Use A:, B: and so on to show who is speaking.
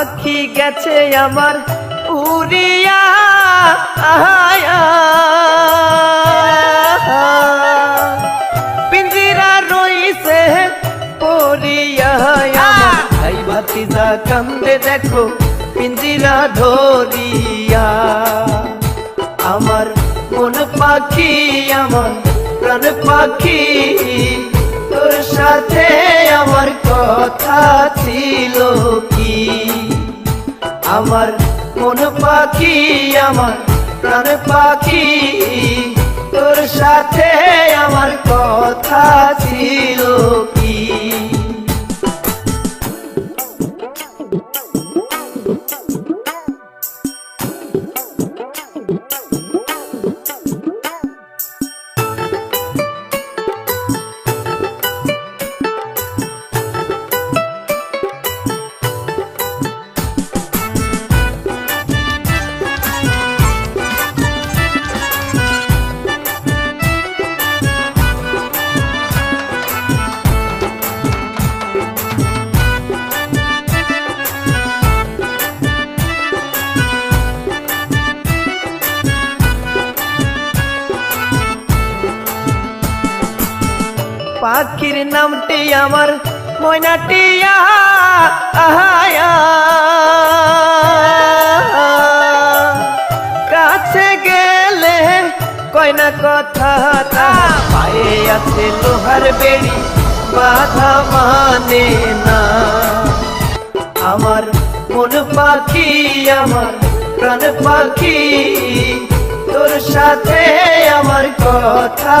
A: পাখি গেছে আমার উড়িয়া। পিঞ্জিরা রইছে পড়িয়া ভাই ভাতিজা কান্দে দেখো পিঞ্জিরা ধরিয়া। আমার মন পাখি আমার প্রাণ পাখি তোর সাথে আমার কথা ছিল। আমার মন পাখি আমার প্রাণ পাখি তোর সাথে আমার কথা পাখির নামটি আমার ময়নাটিয়া, আহায়া। কাছে গেলে কয়না কথা, তা পায়ে আছে লোহার বেড়ি, বাধা মানে না। আমার মন পাখি, আমার প্রাণ পাখি, তোর সাথে আমার কথা।